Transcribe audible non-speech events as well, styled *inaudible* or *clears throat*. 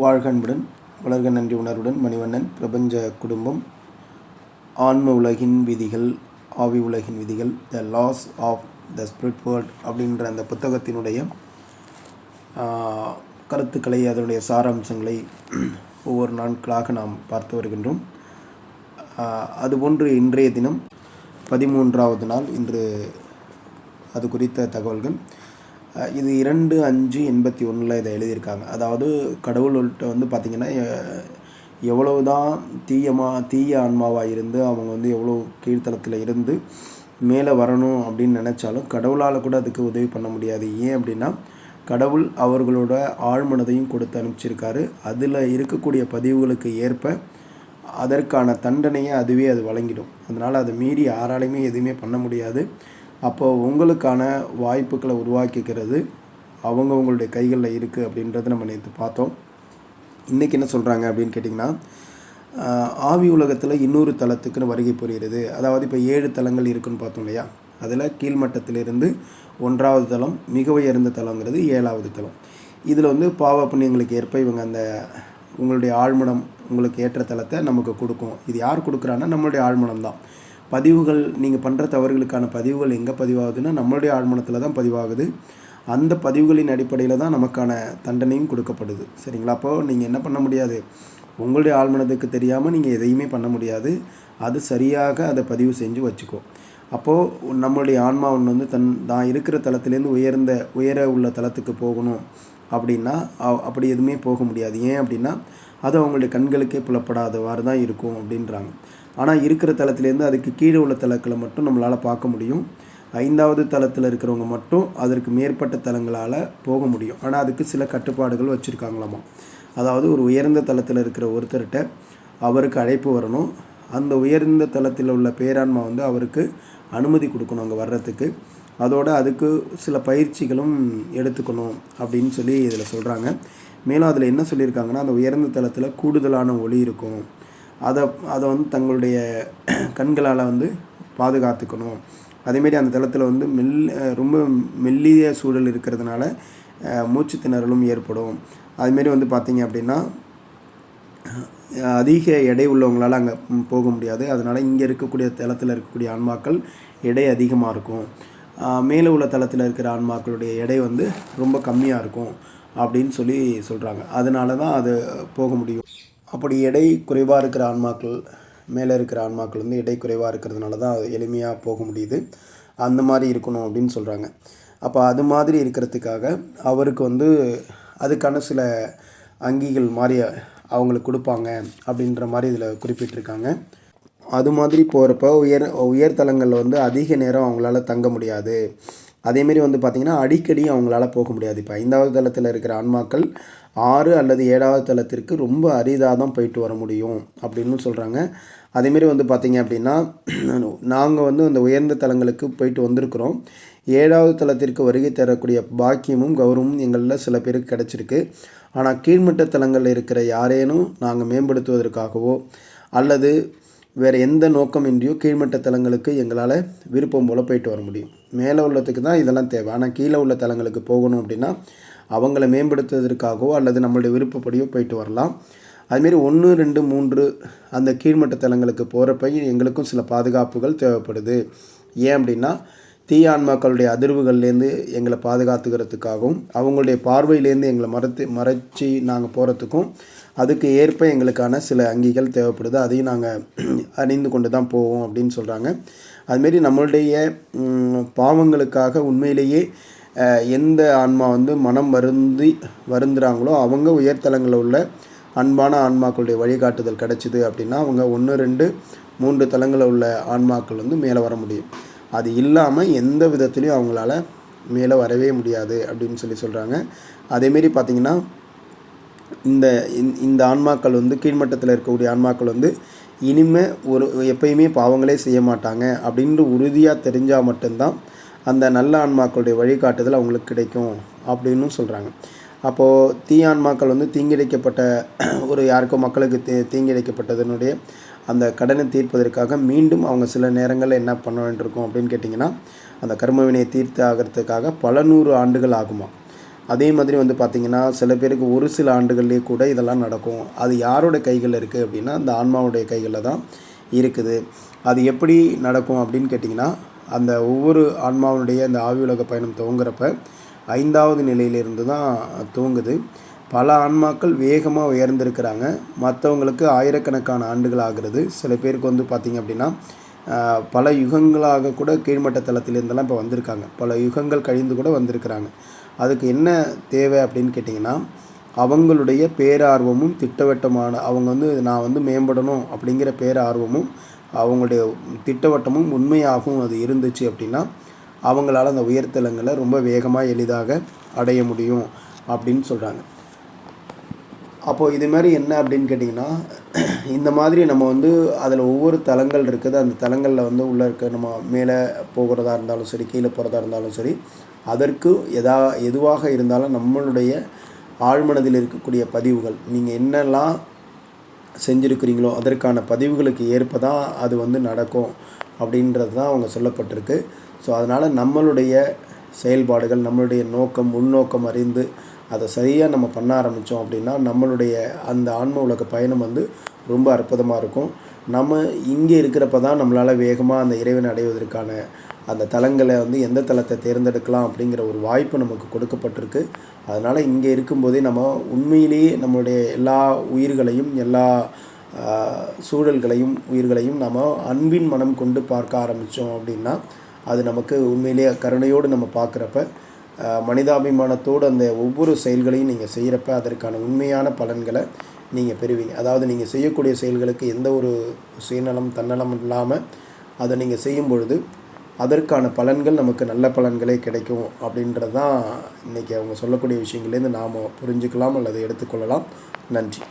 வாழ்கன்புடன் வளர்க நன்றி உணர்வுடன் மணிவண்ணன் பிரபஞ்ச குடும்பம் ஆன்ம உலகின் விதிகள் ஆவி உலகின் விதிகள் the laws of the spirit world அப்படின்ற அந்த புத்தகத்தினுடைய கருத்துக்களை அதனுடைய சாராம்சங்களை ஒவ்வொரு நாட்களாக நாம் பார்த்து வருகின்றோம். அதுபோன்று இன்றைய தினம் பதிமூன்றாவது நாள். இன்று அது குறித்த தகவல்கள். இது இரண்டு அஞ்சு எண்பத்தி ஒன்றில் இதை எழுதியிருக்காங்க. அதாவது கடவுள்கிட்ட வந்து பார்த்திங்கன்னா எவ்வளவு தான் தீயமாக தீய ஆன்மாவாக இருந்து அவங்க வந்து எவ்வளோ கீழ்த்தளத்தில் இருந்து மேலே வரணும் அப்படின்னு நினச்சாலும் கடவுளால் கூட அதுக்கு உதவி பண்ண முடியாது. ஏன் அப்படின்னா கடவுள் அவர்களோட ஆழ்மனதையும் கொடுத்து அனுப்பிச்சிருக்காரு. அதில் இருக்கக்கூடிய பதிவுகளுக்கு ஏற்ப அதற்கான தண்டனையை அதுவே அது வழங்கிடும். அதனால் அதை மீறி யாராலையுமே எதுவுமே பண்ண முடியாது. அப்போ உங்களுக்கான வாய்ப்புகளை உருவாக்கிக்கிறது அவங்கவுங்களுடைய கைகளில் இருக்குது அப்படின்றத நம்ம நேற்று பார்த்தோம். இன்றைக்கி என்ன சொல்கிறாங்க அப்படின்னு கேட்டிங்கன்னா ஆவி உலகத்தில் இன்னொரு தளத்துக்குன்னு வருகை புரிகிறது. அதாவது இப்போ ஏழு தலங்கள் இருக்குன்னு பார்த்தோம் இல்லையா? அதில் கீழ்மட்டத்திலிருந்து ஒன்றாவது தளம் மிக உயர்ந்த தலங்கிறது ஏழாவது தளம். இதில் வந்து பாவ புண்ணியங்களுக்கு ஏற்ப இவங்க அந்த உங்களுடைய ஆழ்மனம் உங்களுக்கு ஏற்ற தளத்தை நமக்கு கொடுக்கும். இது யார் கொடுக்குறான்னா நம்மளுடைய ஆழ்மனம் தான் பதிவுகள் நீங்கள் பண்ணுற தவறுகளுக்கான பதிவுகள் எங்கே பதிவாகுதுன்னா நம்மளுடைய ஆழ்மனத்தில் தான் பதிவாகுது. அந்த பதிவுகளின் அடிப்படையில் தான் நமக்கான தண்டனையும் கொடுக்கப்படுது. சரிங்களா? அப்போது நீங்கள் என்ன பண்ண முடியாது? உங்களுடைய ஆழ்மனதுக்கு தெரியாமல் நீங்கள் எதையுமே பண்ண முடியாது. அது சரியாக அதை பதிவு செஞ்சு வச்சுக்கோ. அப்போது நம்மளுடைய ஆன்மா ஒன்று வந்து தன் தான் இருக்கிற தளத்துலேருந்து உயர்ந்த உயர உள்ள தளத்துக்கு போகணும் அப்படின்னா அப்படி எதுவுமே போக முடியாது. ஏன் அப்படின்னா அது அவங்களுடைய கண்களுக்கே புலப்படாதவாறு தான் இருக்கும் அப்படின்றாங்க. ஆனால் இருக்கிற தளத்திலேருந்து அதுக்கு கீழே உள்ள தளக்களை மட்டும் நம்மளால் பார்க்க முடியும். ஐந்தாவது தளத்தில் இருக்கிறவங்க மட்டும் அதற்கு மேற்பட்ட தளங்களால் போக முடியும். ஆனால் அதுக்கு சில கட்டுப்பாடுகள் வச்சுருக்காங்களாமா? அதாவது ஒரு உயர்ந்த தளத்தில் இருக்கிற ஒருத்தர்கிட்ட அவருக்கு அழைப்பு வரணும். அந்த உயர்ந்த தளத்தில் உள்ள பேரான்மா வந்து அவருக்கு அனுமதி கொடுக்கணும் அங்கே வர்றதுக்கு. அதோடு அதுக்கு சில பயிற்சிகளும் எடுத்துக்கணும் அப்படின்னு சொல்லி இதில் சொல்கிறாங்க மேலும் அதில் என்ன சொல்லியிருக்காங்கன்னா அந்த உயர்ந்த தளத்தில் கூடுதலான ஒளி இருக்கும். அதை அதை வந்து தங்களுடைய கண்களால் வந்து பாதுகாத்துக்கணும். அதேமாரி அந்த தளத்தில் வந்து மெல் ரொம்ப மெல்லிய சூழல் இருக்கிறதுனால மூச்சு திணறலும் ஏற்படும். அதுமாரி வந்து பார்த்திங்க அப்படின்னா அதிக எடை உள்ளவங்களால் அங்கே போக முடியாது. அதனால் இங்கே இருக்கக்கூடிய தளத்தில் இருக்கக்கூடிய ஆன்மாக்கள் எடை அதிகமாக இருக்கும். மேலே உள்ள தளத்தில் இருக்கிற ஆன்மாக்களுடைய எடை வந்து ரொம்ப கம்மியாக இருக்கும் அப்படின்னு சொல்லி சொல்கிறாங்க அதனால தான் அது போக முடியும். அப்படி எடை குறைவாக இருக்கிற ஆன்மாக்கள் மேலே இருக்கிற ஆன்மாக்கள் வந்து எடை குறைவாக இருக்கிறதுனால தான் எளிமையாக போக முடியுது. அந்த மாதிரி இருக்கணும் அப்படின்னு சொல்கிறாங்க அப்போ அது மாதிரி இருக்கிறதுக்காக அவருக்கு வந்து அதுக்கான சில அங்கிகள் மாதிரி அவங்களுக்கு கொடுப்பாங்க அப்படின்ற மாதிரி இதில் குறிப்பிட்டிருக்காங்க. அது மாதிரி போகிறப்ப உயர் உயர்தலங்களில் வந்து அதிக நேரம் அவங்களால தங்க முடியாது. அதேமாரி வந்து பார்த்திங்கன்னா அடிக்கடி அவங்களால போக முடியாது. இப்போ ஐந்தாவது தளத்தில் இருக்கிற ஆன்மாக்கள் ஆறு அல்லது ஏழாவது தளத்திற்கு ரொம்ப அரிதாக தான் போயிட்டு வர முடியும் அப்படின்னு சொல்கிறாங்க அதேமாரி வந்து பார்த்திங்க அப்படின்னா நாங்கள் வந்து அந்த உயர்ந்த தலங்களுக்கு போயிட்டு வந்திருக்கிறோம். ஏழாவது தளத்திற்கு வருகை தரக்கூடிய பாக்கியமும் கௌரவமும் எங்களில் சில பேருக்கு கிடச்சிருக்கு. ஆனால் கீழ்மட்ட தலங்களில் இருக்கிற யாரேனும் நாங்கள் மேம்படுத்துவதற்காகவோ அல்லது வேறு எந்த நோக்கமின்றியோ கீழ்மட்ட தலங்களுக்கு எங்களால் விருப்பம் போல் போயிட்டு வர முடியும். மேலே உள்ளதுக்கு தான் இதெல்லாம் தேவை. ஆனால் கீழே உள்ள தலங்களுக்கு போகணும் அப்படின்னா அவங்கள மேம்படுத்துவதற்காகவோ அல்லது நம்மளுடைய விருப்பப்படியோ போயிட்டு வரலாம். அதுமாரி ஒன்று ரெண்டு மூன்று அந்த கீழ்மட்ட தலங்களுக்கு போகிறப்ப எங்களுக்கும் சில பாதுகாப்புகள் தேவைப்படுது. ஏன் அப்படின்னா தீய ஆன்மாக்களுடைய அதிர்வுகள்லேருந்து எங்களை பாதுகாத்துக்கிறதுக்காகவும் அவங்களுடைய பார்வையிலேருந்து எங்களை மறைத்து மறைச்சி நாங்கள் போகிறதுக்கும் அதுக்கு ஏற்ப எங்களுக்கான சில அங்கிகள் தேவைப்படுது. அதையும் நாங்கள் *clears throat* அணிந்து கொண்டு தான் போவோம் அப்படின்னு சொல்கிறாங்க அதுமாரி நம்மளுடைய பாவங்களுக்காக உண்மையிலேயே எந்த ஆன்மா வந்து மனம் வருந்தி வருந்துறாங்களோ அவங்க உயர்தலங்களில் உள்ள அன்பான ஆன்மாக்களுடைய வழிகாட்டுதல் கிடச்சிது அப்படின்னா அவங்க ஒன்று ரெண்டு மூன்று தலங்களில் உள்ள ஆன்மாக்கள் வந்து மேலே வர முடியும். அது இல்லாமல் எந்த விதத்துலேயும் அவங்களால மேலே வரவே முடியாது அப்படின்னு சொல்லி சொல்கிறாங்க அதேமாரி பார்த்திங்கன்னா இந்த இந்த- இந்த ஆன்மாக்கள் வந்து கீழ்மட்டத்தில் இருக்கக்கூடிய ஆன்மாக்கள் வந்து இனிமே ஒரு எப்பயுமே பாவங்களே செய்ய மாட்டாங்க அப்படின்ட்டு உறுதியாக தெரிஞ்சால் மட்டும்தான் அந்த நல்ல ஆன்மாக்களுடைய வழிகாட்டுதல் அவங்களுக்கு கிடைக்கும் அப்படின்னு சொல்கிறாங்க அப்போது தீயான்மாக்கள் வந்து தீங்கிழைக்கப்பட்ட *clears throat* ஒரு யாருக்கோ மக்களுக்கு தீ தீங்கிழைக்கப்பட்டதனுடைய அந்த கடனை தீர்ப்பதற்காக மீண்டும் அவங்க சில நேரங்களில் என்ன பண்ண வேண்டியிருக்கும் அப்படின்னு கேட்டிங்கன்னா அந்த கர்மவினையை தீர்த்து ஆகிறதுக்காக பல நூறு ஆண்டுகள் ஆகுமா? அதே மாதிரி வந்து பார்த்திங்கன்னா சில பேருக்கு ஒரு சில ஆண்டுகள்லேயே கூட இதெல்லாம் நடக்கும். அது யாரோட கைகளில் இருக்குது அப்படின்னா அந்த ஆன்மாவுடைய கைகளில் தான் இருக்குது. அது எப்படி நடக்கும் அப்படின்னு கேட்டிங்கன்னா அந்த ஒவ்வொரு ஆன்மாவுடைய அந்த ஆவி உலக பயணம் துவங்குறப்ப ஐந்தாவது நிலையிலிருந்து தான் துவங்குது பல ஆன்மாக்கள் வேகமாக உயர்ந்திருக்கிறாங்க. மற்றவங்களுக்கு ஆயிரக்கணக்கான ஆண்டுகள் ஆகிறது. சில பேருக்கு வந்து பார்த்திங்க அப்படின்னா பல யுகங்களாக கூட கீழ்மட்ட தளத்திலிருந்தெல்லாம் இப்போ வந்திருக்காங்க. பல யுகங்கள் கழிந்து கூட வந்திருக்கிறாங்க. அதுக்கு என்ன தேவை அப்படின்னு கேட்டிங்கன்னா அவங்களுடைய பேரார்வமும் திட்டவட்டமான அவங்க வந்து நான் வந்து மேம்படணும் அப்படிங்கிற பேரார்வமும் அவங்களுடைய திட்டவட்டமும் உண்மையாகவும் அது இருந்துச்சு அப்படின்னா அவங்களால அந்த உயர்தலங்களை ரொம்ப வேகமாக எளிதாக அடைய முடியும் அப்படின்னு சொல்கிறாங்க அப்போது இது மாதிரி என்ன அப்படின்னு கேட்டிங்கன்னா இந்த மாதிரி நம்ம வந்து அதில் ஒவ்வொரு தலங்கள் இருக்குது. அந்த தலங்களில் வந்து உள்ளே இருக்க நம்ம மேலே போகிறதா இருந்தாலும் சரி கீழே போகிறதா இருந்தாலும் சரி அதற்கு எதா எதுவாக இருந்தாலும் நம்மளுடைய ஆழ்மனதில் இருக்கக்கூடிய பதிவுகள் நீங்கள் என்னெல்லாம் செஞ்சுருக்கிறீங்களோ அதற்கான பதிவுகளுக்கு ஏற்ப தான் அது வந்து நடக்கும். அப்படின்றது தான் அவங்க சொல்லப்பட்டிருக்கு. ஸோ அதனால் நம்மளுடைய செயல்பாடுகள் நம்மளுடைய நோக்கம் உள்நோக்கம் அறிந்து அதை சரியாக நம்ம பண்ண ஆரம்பித்தோம் அப்படின்னா நம்மளுடைய அந்த ஆன்ம உலக பயணம் வந்து ரொம்ப அற்புதமாக இருக்கும். நம்ம இங்கே இருக்கிறப்ப தான் நம்மளால் வேகமாக அந்த இறைவனை அடைவதற்கான அந்த தலங்களை வந்து எந்த தளத்தை தேர்ந்தெடுக்கலாம் அப்படிங்கிற ஒரு வாய்ப்பு நமக்கு கொடுக்கப்பட்டிருக்கு. அதனால் இங்கே இருக்கும்போதே நம்ம உண்மையிலேயே நம்மளுடைய எல்லா உயிர்களையும் எல்லா சூழல்களையும் உயிர்களையும் நம்ம அன்பின் மனம் கொண்டு பார்க்க ஆரம்பித்தோம் அப்படின்னா அது நமக்கு உண்மையிலேயே கருணையோடு நம்ம பார்க்குறப்ப மனிதாபிமானத்தோடு அந்த ஒவ்வொரு செயல்களையும் நீங்கள் செய்கிறப்ப அதற்கான உண்மையான பலன்களை நீங்கள் பெறுவீங்க. அதாவது நீங்கள் செய்யக்கூடிய செயல்களுக்கு எந்த ஒரு சுயநலம் தன்னலம் இல்லாமல் அதை நீங்கள் செய்யும் பொழுது அதற்கான பலன்கள் நமக்கு நல்ல பலன்களே கிடைக்கும் அப்படின்றது தான் இன்றைக்கி அவங்க சொல்லக்கூடிய விஷயங்கள்லேருந்து நாம் புரிஞ்சுக்கலாம் அல்லது எடுத்துக்கொள்ளலாம். நன்றி.